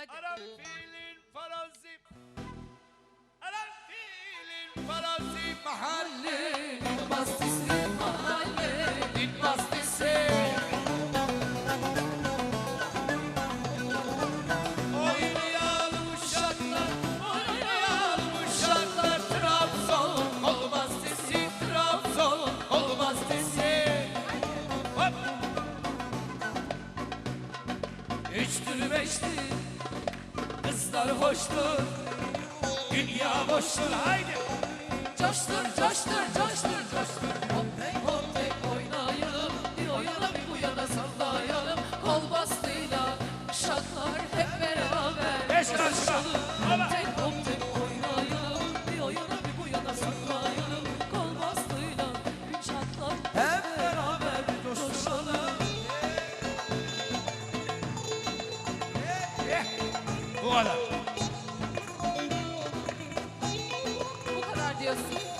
Hadi. I'm feeling farazi. I'm feeling farazi mahalle. Bastisi mahallenin bastisi. Üçtür beştir, kızlar hoştur. Dünya boştur, haydi. Coştur coştur coştur coştur. Hop hey hop hey oynayalım. Bir o yana bir bu yana sallayalım. Kol bastıyla uşaklar hep beraber. Beş karşıma. Hop hey hop hey oynayalım. Bir o yana bir bu yana sallayalım. Kol bastıyla uşaklar hep beraber coşalım. Bu kadar. Bu kadar diyorsun.